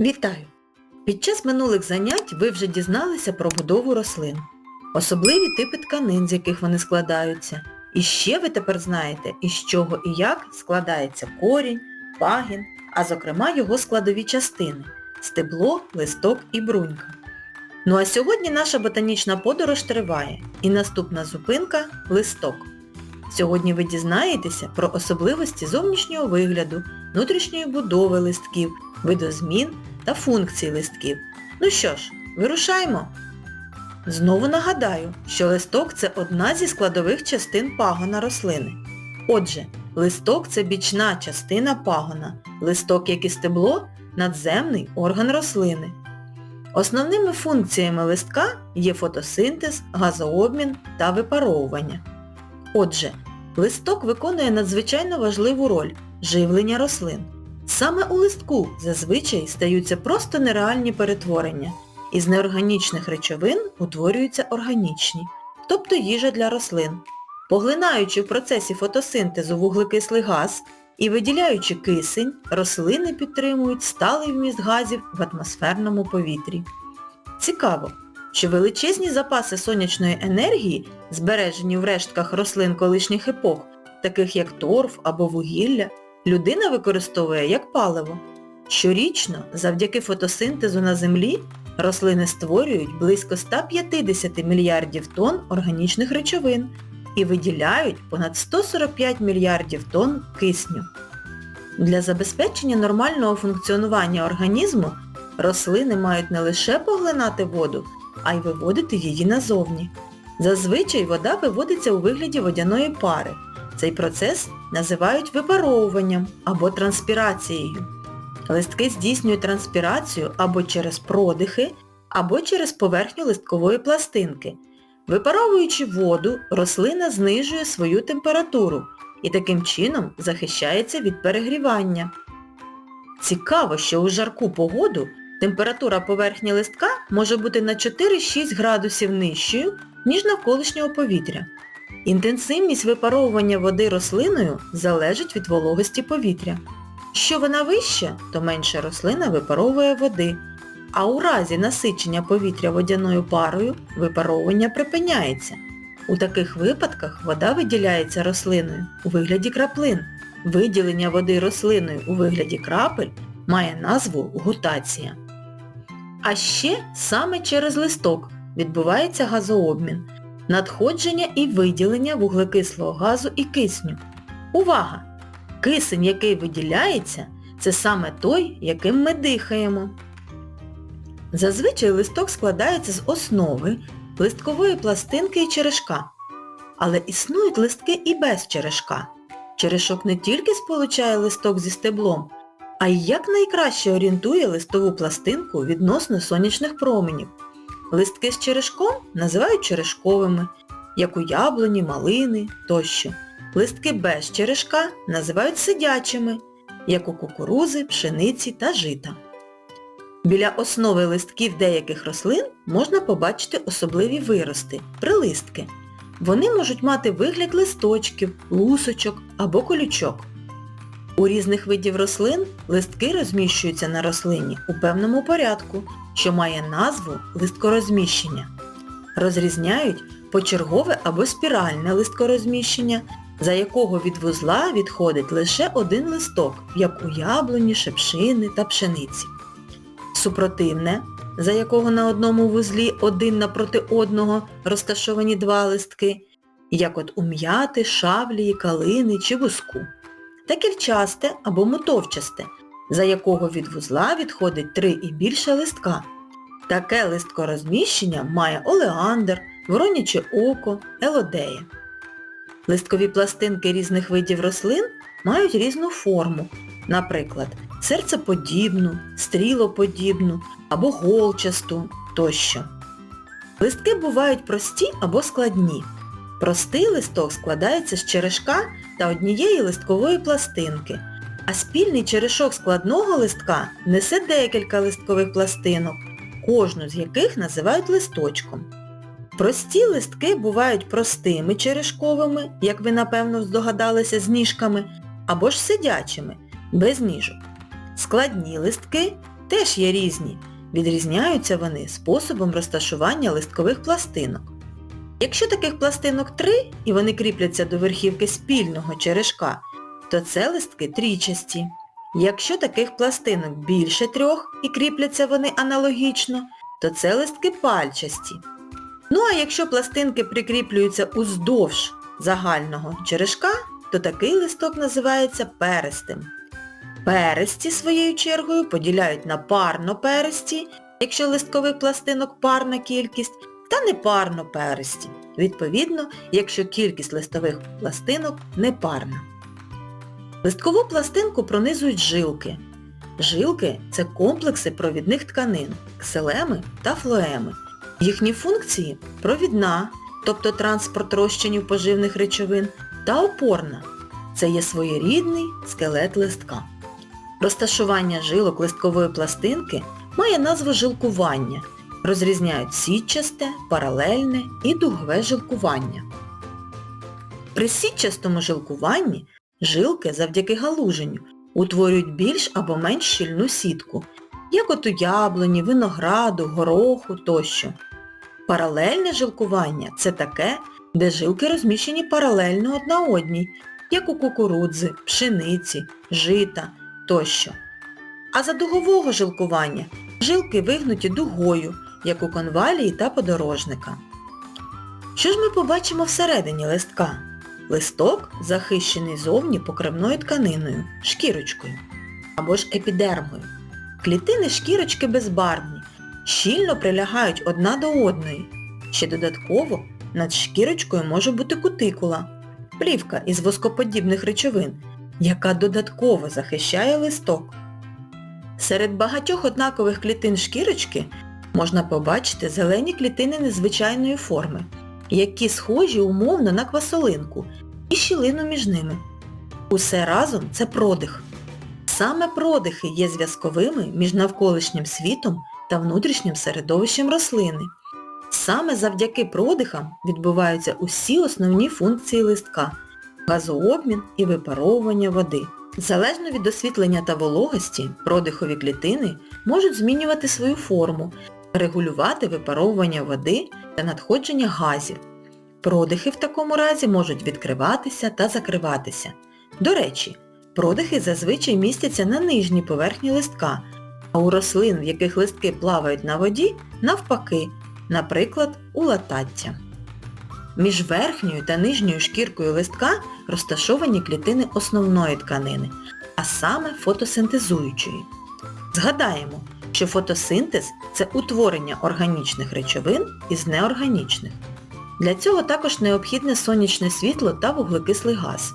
Вітаю! Під час минулих занять ви вже дізналися про будову рослин, особливі типи тканин, з яких вони складаються. І ще ви тепер знаєте, із чого і як складається корінь, пагін, а зокрема його складові частини – стебло, листок і брунька. Ну а сьогодні наша ботанічна подорож триває і наступна зупинка – листок. Сьогодні ви дізнаєтеся про особливості зовнішнього вигляду, внутрішньої будови листків, видозмін та функцій листків. Ну що ж, вирушаємо! Знову нагадаю, що листок це одна зі складових частин пагона рослини. Отже, листок це бічна частина пагона, листок, як і стебло, надземний орган рослини. Основними функціями листка є фотосинтез, газообмін та випаровування. Отже, листок виконує надзвичайно важливу роль живлення рослин. Саме у листку зазвичай стаються просто нереальні перетворення. Із неорганічних речовин утворюються органічні, тобто їжа для рослин. Поглинаючи в процесі фотосинтезу вуглекислий газ і виділяючи кисень, рослини підтримують сталий вміст газів в атмосферному повітрі. Цікаво, що величезні запаси сонячної енергії, збережені в рештках рослин колишніх епох, таких як торф або вугілля, людина використовує як паливо. Щорічно, завдяки фотосинтезу на землі, рослини створюють близько 150 мільярдів тонн органічних речовин і виділяють понад 145 мільярдів тонн кисню. Для забезпечення нормального функціонування організму рослини мають не лише поглинати воду, а й виводити її назовні. Зазвичай вода виводиться у вигляді водяної пари. Цей процес називають випаровуванням або транспірацією. Листки здійснюють транспірацію або через продихи, або через поверхню листкової пластинки. Випаровуючи воду, рослина знижує свою температуру і таким чином захищається від перегрівання. Цікаво, що у жарку погоду температура поверхні листка може бути на 4-6 градусів нижчою, ніж навколишнього повітря. Інтенсивність випаровування води рослиною залежить від вологості повітря. Що вона вища, то менше рослина випаровує води, а у разі насичення повітря водяною парою випаровування припиняється. У таких випадках вода виділяється рослиною у вигляді краплин. Виділення води рослиною у вигляді крапель має назву гутація. А ще саме через листок відбувається газообмін, надходження і виділення вуглекислого газу і кисню. Увага! Кисень, який виділяється, це саме той, яким ми дихаємо. Зазвичай листок складається з основи, листкової пластинки і черешка. Але існують листки і без черешка. Черешок не тільки сполучає листок зі стеблом, а й якнайкраще орієнтує листову пластинку відносно сонячних променів. Листки з черешком називають черешковими, як у яблуні, малини тощо. Листки без черешка називають сидячими, як у кукурузи, пшениці та жита. Біля основи листків деяких рослин можна побачити особливі вирости – прилистки. Вони можуть мати вигляд листочків, лусочок або колючок. У різних видів рослин листки розміщуються на рослині у певному порядку, що має назву листкорозміщення. Розрізняють почергове або спіральне листкорозміщення, за якого від вузла відходить лише один листок, як у яблуні, шепшини та пшениці. Супротивне, за якого на одному вузлі один напроти одного розташовані два листки, як от у м'яти, шавлії, калини чи вузку. Та кільчасте або мотовчасте, за якого від вузла відходить три і більше листка. Таке листкорозміщення має олеандр, вороняче око, елодея. Листкові пластинки різних видів рослин мають різну форму, наприклад, серцеподібну, стрілоподібну або голчасту тощо. Листки бувають прості або складні. Простий листок складається з черешка та однієї листкової пластинки, а спільний черешок складного листка несе декілька листкових пластинок, кожну з яких називають листочком. Прості листки бувають простими черешковими, як ви напевно здогадалися, з ніжками, або ж сидячими, без ніжок. Складні листки теж є різні. Відрізняються вони способом розташування листкових пластинок. Якщо таких пластинок три і вони кріпляться до верхівки спільного черешка, то це листки трічасті. Якщо таких пластинок більше трьох і кріпляться вони аналогічно, то це листки пальчасті. Ну а якщо пластинки прикріплюються уздовж загального черешка, то такий листок називається перистим. Пересті своєю чергою поділяють на парно-пересті, якщо листкових пластинок парна кількість, та непарно пересті, відповідно, якщо кількість листових пластинок непарна. Листкову пластинку пронизують жилки. Жилки – це комплекси провідних тканин, кселеми та флоеми. Їхні функції – провідна, тобто транспорт розчинів поживних речовин, та опорна. Це є своєрідний скелет листка. Розташування жилок листкової пластинки має назву жилкування. Розрізняють сітчасте, паралельне і дугове жилкування. При сітчастому жилкуванні жилки завдяки галуженню утворюють більш або менш щільну сітку, як от у яблуні, винограду, гороху тощо. Паралельне жилкування це таке, де жилки розміщені паралельно одна одній, як у кукурудзи, пшениці, жита тощо. А за дугового жилкування жилки вигнуті дугою, як у конвалії та подорожника. Що ж ми побачимо всередині листка? Листок захищений зовні покривною тканиною, шкірочкою або ж епідермою. Клітини шкірочки безбарвні, щільно прилягають одна до одної. Ще додатково над шкірочкою може бути кутикула, плівка із воскоподібних речовин, яка додатково захищає листок. Серед багатьох однакових клітин шкірочки можна побачити зелені клітини незвичайної форми, які схожі умовно на квасолинку і щілину між ними. Усе разом це продих. Саме продихи є зв'язковими між навколишнім світом та внутрішнім середовищем рослини. Саме завдяки продихам відбуваються усі основні функції листка – газообмін і випаровування води. Залежно від освітлення та вологості, продихові клітини можуть змінювати свою форму, регулювати випаровування води та надходження газів. Продихи в такому разі можуть відкриватися та закриватися. До речі, продихи зазвичай містяться на нижній поверхні листка, а у рослин, в яких листки плавають на воді, навпаки, наприклад, у латаття. Між верхньою та нижньою шкіркою листка розташовані клітини основної тканини, а саме фотосинтезуючої. Згадаємо, що фотосинтез – це утворення органічних речовин із неорганічних. Для цього також необхідне сонячне світло та вуглекислий газ.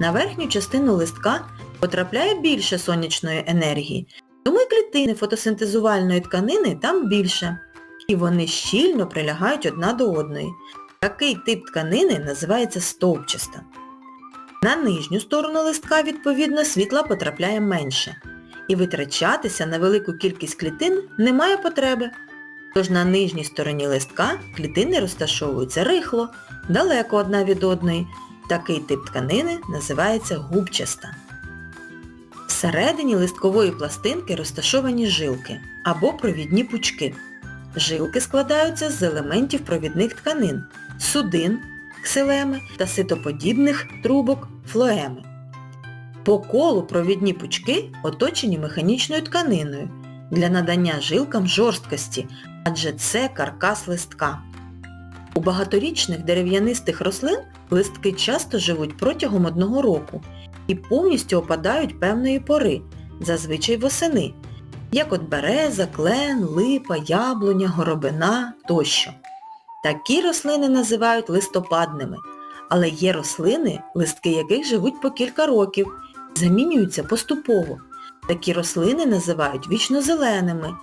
На верхню частину листка потрапляє більше сонячної енергії, тому і клітини фотосинтезувальної тканини там більше. І вони щільно прилягають одна до одної. Такий тип тканини називається стовпчаста. На нижню сторону листка, відповідно, світла потрапляє менше. І витрачатися на велику кількість клітин немає потреби. Тож на нижній стороні листка клітини розташовуються рихло, далеко одна від одної. Такий тип тканини називається губчаста. Всередині листкової пластинки розташовані жилки або провідні пучки. Жилки складаються з елементів провідних тканин судин, ксилеми та ситоподібних трубок флоеми. По колу провідні пучки оточені механічною тканиною для надання жилкам жорсткості, адже це каркас листка. У багаторічних дерев'янистих рослин листки часто живуть протягом одного року і повністю опадають певної пори, зазвичай восени, як от береза, клен, липа, яблуня, горобина тощо. Такі рослини називають листопадними, але є рослини, листки яких живуть по кілька років, замінюються поступово. Такі рослини називають вічнозеленими,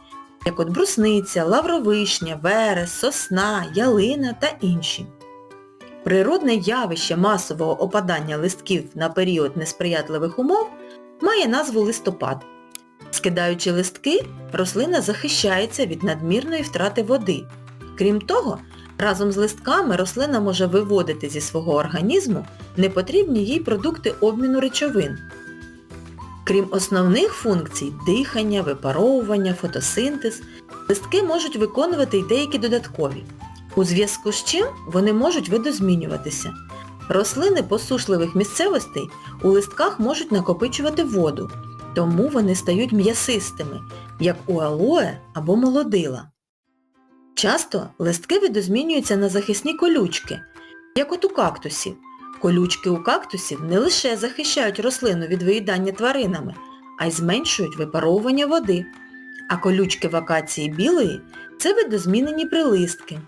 як от брусниця, лавровишня, верес, сосна, ялина та інші. Природне явище масового опадання листків на період несприятливих умов має назву листопад. Скидаючи листки, рослина захищається від надмірної втрати води. Крім того, разом з листками рослина може виводити зі свого організму непотрібні їй продукти обміну речовин. Крім основних функцій дихання, випаровування, фотосинтез, листки можуть виконувати й деякі додаткові. У зв'язку з чим вони можуть видозмінюватися. Рослини посушливих місцевостей у листках можуть накопичувати воду, тому вони стають м'ясистими, як у алоe або молодила. Часто листки видозмінюються на захисні колючки, як от у кактусів. Колючки у кактусів не лише захищають рослину від виїдання тваринами, а й зменшують випаровування води. А колючки вакації білої – це видозмінені прилистки.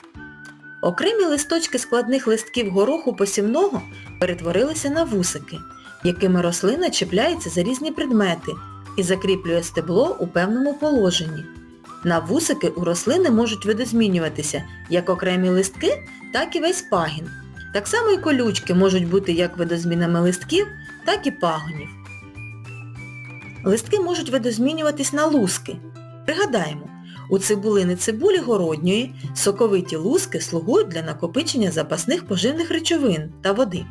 Окремі листочки складних листків гороху посівного перетворилися на вусики, якими рослина чіпляється за різні предмети і закріплює стебло у певному положенні. На вусики у рослини можуть видозмінюватися як окремі листки, так і весь пагін. Так само і колючки можуть бути як видозмінами листків, так і пагонів. Листки можуть видозмінюватись на луски. Пригадаємо, у цибулини цибулі городньої соковиті луски слугують для накопичення запасних поживних речовин та води,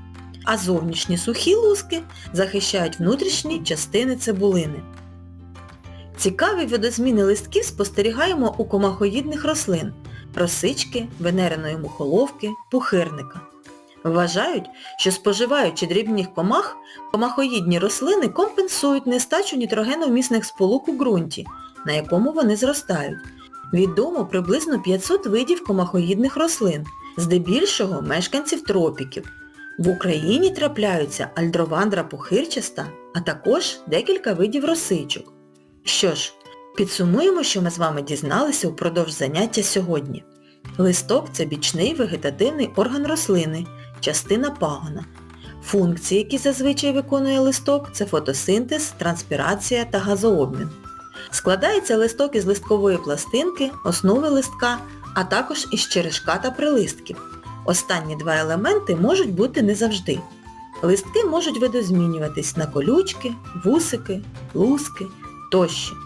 а зовнішні сухі луски захищають внутрішні частини цибулини. Цікаві видозміни листків спостерігаємо у комахоїдних рослин росички, венериної мухоловки, пухирника. Вважають, що споживаючи дрібних комах, комахоїдні рослини компенсують нестачу нітрогеновмісних сполук у ґрунті, на якому вони зростають. Відомо приблизно 500 видів комахоїдних рослин, здебільшого мешканців тропіків. В Україні трапляються альдровандра пухирчаста, а також декілька видів росичок. Що ж, підсумуємо, що ми з вами дізналися упродовж заняття сьогодні. Листок – це бічний вегетативний орган рослини, частина пагона. Функції, які зазвичай виконує листок, це фотосинтез, транспірація та газообмін. Складається листок із листкової пластинки, основи листка, а також із черешка та прилистків. Останні два елементи можуть бути не завжди. Листки можуть видозмінюватись на колючки, вусики, луски тощо.